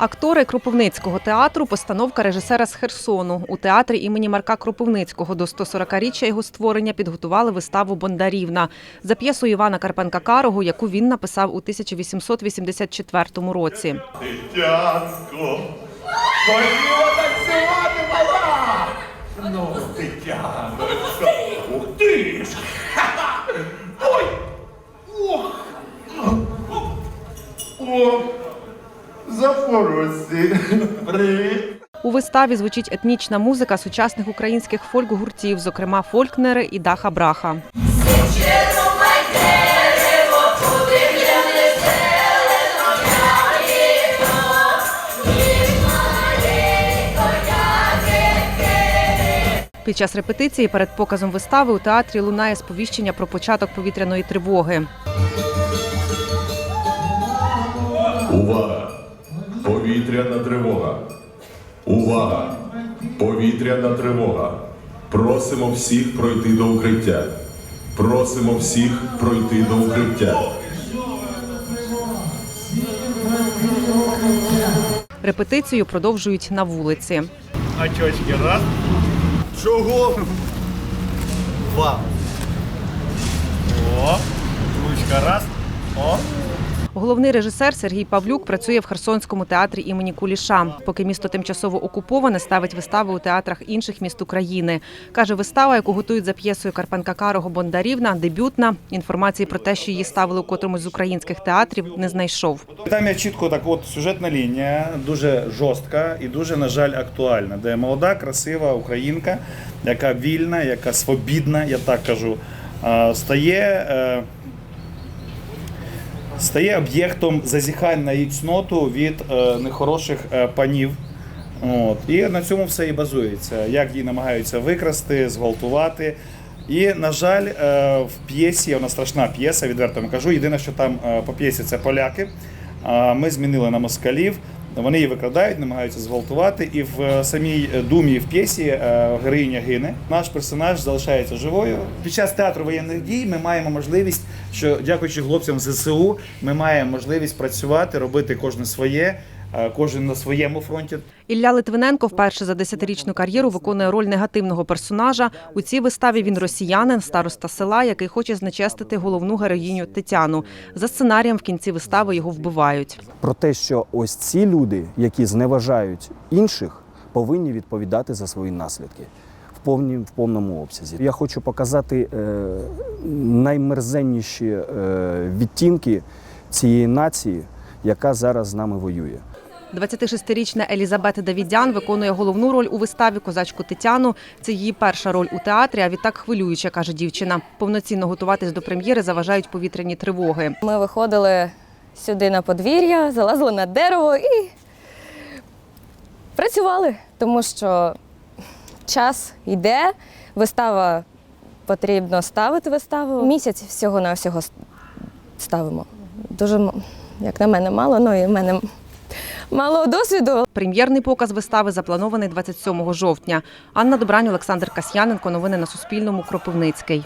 Актори Кропивницького театру постановка режисера з Херсону. У театрі імені Марка Кропивницького до 140-річчя його створення підготували виставу Бондарівна за п'єсою Івана Карпенка Карого, яку він написав у 1884 році. Тетянко! Ну, ух ти ж! Ой! Ох! Запорожці! Привіт! У виставі звучить етнічна музика сучасних українських фольк-гуртів, зокрема Фолькнери і Даха Браха. Під час репетиції перед показом вистави у театрі лунає сповіщення про початок повітряної тривоги. Увага! Повітряна тривога. Увага! Повітряна тривога. Просимо всіх пройти до укриття. Просимо всіх пройти до укриття. Репетицію продовжують на вулиці. Очочки раз. Чого? Два. О, ручка раз. О. Головний режисер Сергій Павлюк працює в Херсонському театрі імені Куліша. Поки місто тимчасово окуповане, ставить вистави у театрах інших міст України. Каже, вистава, яку готують за п'єсою Карпенка Карого Бондарівна, дебютна. Інформації про те, що її ставили у котромусь з українських театрів, не знайшов. Там є чітко так, от сюжетна лінія, дуже жорстка і дуже, на жаль, актуальна, де молода, красива українка, яка вільна, яка свобідна, я так кажу, стає, е, стає об'єктом зазіхань на її цноту від е, нехороших е, панів. От. І на цьому все і базується. Як її намагаються викрасти, зґвалтувати. І, на жаль, е, в п'єсі, вона страшна п'єса, відверто кажу. Єдине, що там по п'єсі це поляки. Ми змінили на москалів. Вони її викрадають, намагаються зґвалтувати. І в самій думі в п'єсі героїня гине. Наш персонаж залишається живою. Під час театру воєнних дій ми маємо можливість, що дякуючи хлопцям ЗСУ, ми маємо можливість працювати, робити кожне своє, е, кожен на своєму фронті. Ілля Литвиненко вперше за десятирічну кар'єру виконує роль негативного персонажа. У цій виставі він росіянин, староста села, який хоче знечестити головну героїню Тетяну. За сценарієм в кінці вистави його вбивають. про те, що ось ці люди, які зневажають інших, повинні відповідати за свої наслідки повні, в повному обсязі. Я хочу показати е, наймерзенніші е, відтінки цієї нації, яка зараз з нами воює. 26-річна Елізабета Давідян виконує головну роль у виставі козачку Тетяну. Це її перша роль у театрі, а відтак хвилююча, каже дівчина. Повноцінно готуватись до прем'єри заважають повітряні тривоги. Ми виходили сюди на подвір'я, залазили на дерево і працювали, тому що час йде, вистава потрібно ставити виставу. Місяць всього на всього ставимо. Дуже, як на мене, мало, ну і в мене мало досвіду. Прем'єрний показ вистави запланований 27 жовтня. Анна Добрань, Олександр Касьяненко. Новини на Суспільному. Кропивницький.